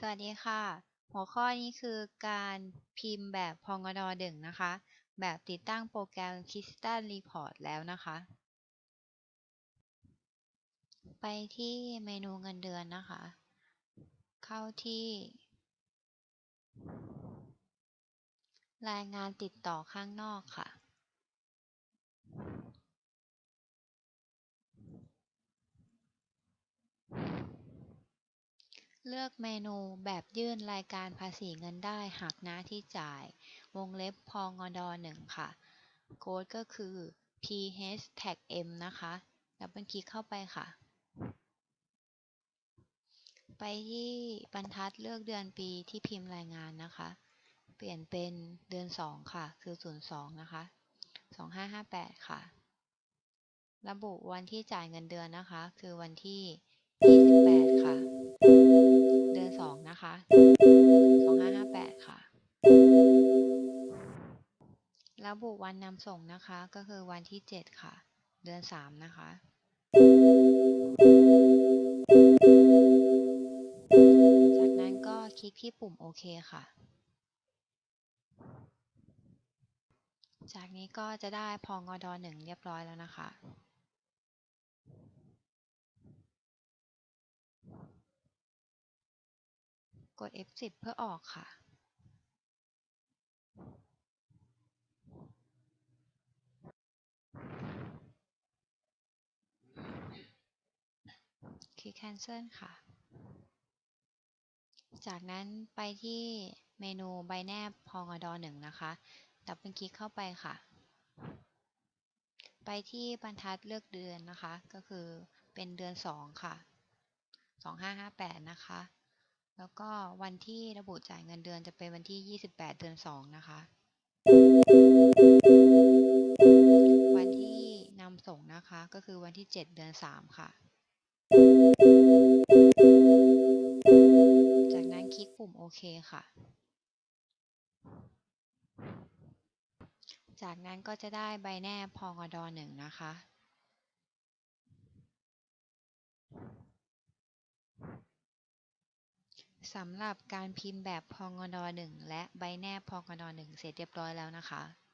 สวัสดีค่ะ หัวข้อนี้คือการพิมพ์แบบพองด1นะคะ แบบติดตั้งโปรแกรม Crystal Report แล้วนะคะ ไปที่เมนูเงินเดือนนะคะ เข้าที่ รายงานติดต่อข้างนอกค่ะ เลือกเมนูแบบยื่นรายการภาษีเงินได้หักหน้าที่จ่าย วงเล็บพองอด1ค่ะโค้ดก็คือ ph tag m นะคะดับเบิลคลิกเข้าไปค่ะ ไปที่บรรทัดเลือกเดือนปีที่พิมพ์รายงานนะคะ เปลี่ยนเป็นเดือน 2 ค่ะ คือ 02 นะคะ 2558 ค่ะ ระบุวันที่จ่ายเงินเดือนนะคะ คือวันที่ 28 ค่ะ ระบุวันนำส่งนะคะ ก็คือวันที่ 7 ค่ะ เดือน 3 นะคะ จากนั้นก็คลิกที่ปุ่มโอเคค่ะ จากนี้ก็จะได้พงด1เรียบร้อยแล้วนะคะกด F10 เพื่อออกค่ะ ค ลิก cancel ค่ะ จากนั้นไปที่เมนูใบแนบพงอด1นะคะ ดับเบิลคลิกเข้าไปค่ะ ไปที่บรรทัดเลือกเดือนนะคะ ก็คือเป็นเดือน 2 ค่ะ 2558 นะคะ แล้วก็วันที่ระบุจ่ายเงินเดือนจะเป็นวันที่ 28 เดือน 2 นะคะวันที่นำส่งนะคะก็คือวันที่ 7 เดือน 3 ค่ะ เคค่ะ จากนั้นก็จะได้ใบแนบพองอด1นะคะ สำหรับการพิมพ์แบบพองอดนหนึ่งและใบแนบพองอดนหนึ่งเสร็จเรียบร้อยแล้วนะคะ